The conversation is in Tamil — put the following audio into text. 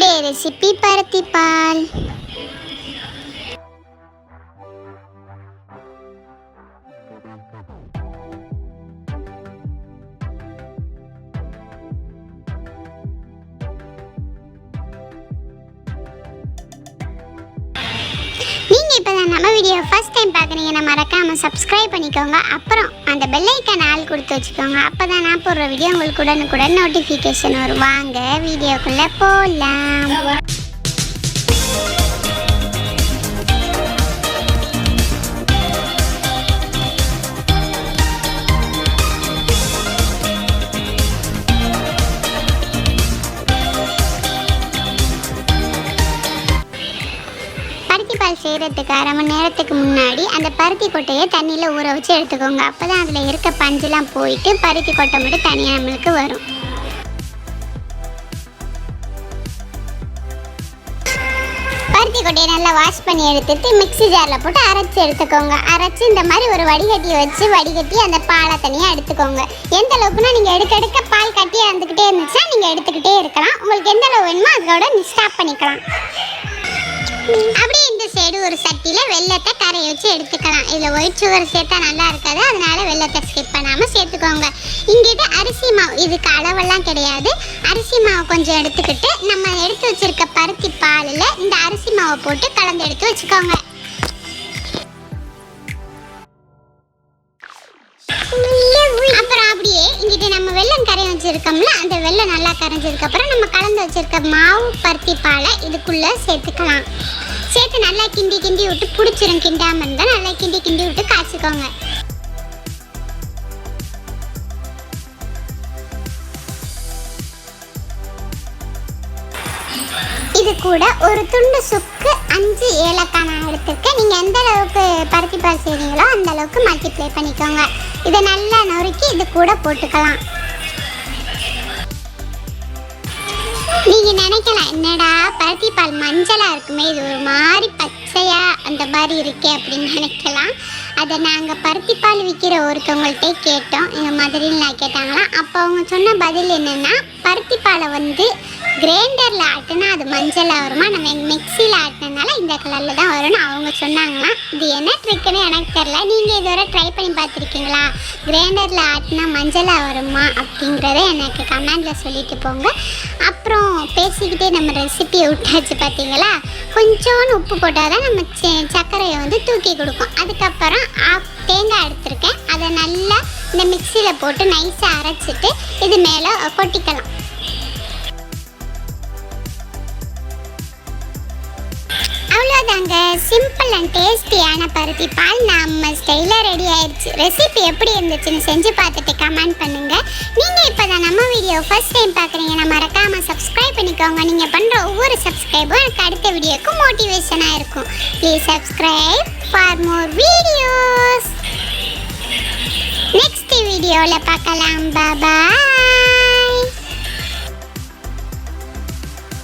டுடே ரெசிபி பருத்தி நீங்கள் இப்போ தான் நம்ம வீடியோ ஃபர்ஸ்ட் டைம் பார்க்குறீங்கன்னா மறக்காமல் சப்ஸ்கிரைப் பண்ணிக்கோங்க. அப்புறம் அந்த பெல்லைக்கான ஆள் கொடுத்து வச்சுக்கோங்க. அப்போ தான் நான் போடுற வீடியோ உங்களுக்கு உடனுக்குடன் நோட்டிஃபிகேஷன் வரும். வாங்க வீடியோக்குள்ளே போகலாம் பால் செய்கிறதுக்கு அரை மணி நேரத்துக்கு முன்னாடி அந்த பருத்தி கொட்டையை தண்ணியில் ஊற வச்சு எடுத்துக்கோங்க. அப்போ தான் அதில் இருக்க பஞ்செலாம் போயிட்டு பருத்தி கொட்டை மட்டும் தனியாக நம்மளுக்கு வரும். பருத்தி கொட்டையை நல்லா வாஷ் பண்ணி எடுத்துட்டு மிக்ஸி ஜாரில் போட்டு அரைச்சி எடுத்துக்கோங்க. அரைச்சி இந்த மாதிரி ஒரு வடிகட்டி வச்சு வடிகட்டி அந்த பாலை தனியாக எடுத்துக்கோங்க. எந்த அளவுக்குன்னா நீங்கள் எடுக்க எடுக்க பால் கட்டி இருந்துக்கிட்டே இருந்துச்சுன்னா நீங்கள் எடுத்துக்கிட்டே இருக்கலாம். உங்களுக்கு எந்த அளவு வேணுமோ அதோட ஸ்டாப் பண்ணிக்கலாம். அப்படியே இந்த சைடு ஒரு சட்டியில் வெள்ளத்தை கரைய வச்சு எடுத்துக்கலாம். இதில் ஒயிட் சுகர் சேர்த்தா நல்லா இருக்காது. அதனால வெள்ளத்தை ஸ்கிப் பண்ணாமல் சேர்த்துக்கோங்க. இங்கிட்ட அரிசி மாவு இதுக்கு அளவெல்லாம் கிடையாது. அரிசி மாவு கொஞ்சம் எடுத்துக்கிட்டு நம்ம எடுத்து வச்சிருக்க பருத்தி பாலில் இந்த அரிசி மாவை போட்டு கலந்து எடுத்து வச்சுக்கோங்க. வச்சுருக்கோம்ல அந்த வெள்ளை நல்லா கரைஞ்சதுக்கப்புறம் நம்ம கலந்து வச்சிருக்க மாவு பருத்தி பாலை இதுக்குள்ள சேர்த்துக்கலாம். சேர்த்து நல்லா கிண்டி கிண்டி விட்டு பிடிச்சிரும். கிண்டாம இருந்தால் நல்லா கிண்டி கிண்டி விட்டு காய்ச்சிக்கோங்க. இது கூட ஒரு துண்டு சுக்கு அஞ்சு ஏலக்காய் நான் எடுத்திருக்கேன். நீங்கள் எந்த அளவுக்கு பருத்தி பால் செய்கிறீங்களோ அந்த அளவுக்கு மல்டிப்ளை பண்ணிக்கோங்க. இதை நல்லா நொறுக்கி இது கூட போட்டுக்கலாம். நீங்க நினைக்கலாம் என்னடா பருத்தி பால் மஞ்சளா இருக்குமே இது ஒரு மாதிரி பச்சையா அந்த மாதிரி இருக்கே அப்படின்னு நினைக்கலாம். அதை நாங்கள் பருத்தி பால் விற்கிற ஒருத்தவங்கள்ட்ட கேட்டோம். இந்த மாதிரிலாம் கேட்டாங்களாம் அப்போ அவங்க சொன்ன பதில் என்னன்னா பருத்தி பாலை வந்து கிரைண்டரில் ஆட்டினா அது மஞ்சளாக வருமா? நம்ம மிக்சியில் ஆட்டினதுனால இந்த கலரில் தான் வரும்னு அவங்க சொன்னாங்களாம். இது என்ன ட்ரிக்குன்னு எனக்கு தெரில நீங்கள் இதுவரை ட்ரை பண்ணி பார்த்துருக்கீங்களா? கிரைண்டரில் ஆட்டினா மஞ்சளாக வருமா அப்படிங்கிறத எனக்கு கமெண்டில் சொல்லிட்டு போங்க. அப்புறம் பேசிக்கிட்டே நம்ம ரெசிபியை விட்டாச்சு பார்த்தீங்களா கொஞ்சோண்டு உப்பு போட்டால் தான் நம்ம ச- சர்க்கரையை வந்து தூக்கி கொடுக்கும். அதுக்கப்புறம் தேங்காய் எடுத்திருக்கேன். அதை நல்லா இந்த மிக்சியில் போட்டு நைஸாக அரைச்சிட்டு இது மேலே கொட்டிக்கலாம். அவ்வளோதாங்க சிம்பிள் அண்ட் டேஸ்டியான பருத்தி. பால் நம்ம ஸ்டைலில் ரெடி ஆயிடுச்சு. ரெசிபி எப்படி இருந்துச்சுன்னு செஞ்சு பார்த்துட்டு கமெண்ட் பண்ணுங்க. நம்ம வீடியோ ஃபர்ஸ்ட் டைம் பார்க்குறீங்கன்னா மறக்காமல் சப்ஸ்கிரைப் பண்ணிக்கோங்க. நீங்கள் பண்ணுற ஒவ்வொரு சப்ஸ்கிரைபும் எனக்கு அடுத்த வீடியோக்கு மோட்டிவேஷனாக இருக்கும். Please subscribe for more videos next வீடியோவில் பார்க்கலாம். பாபா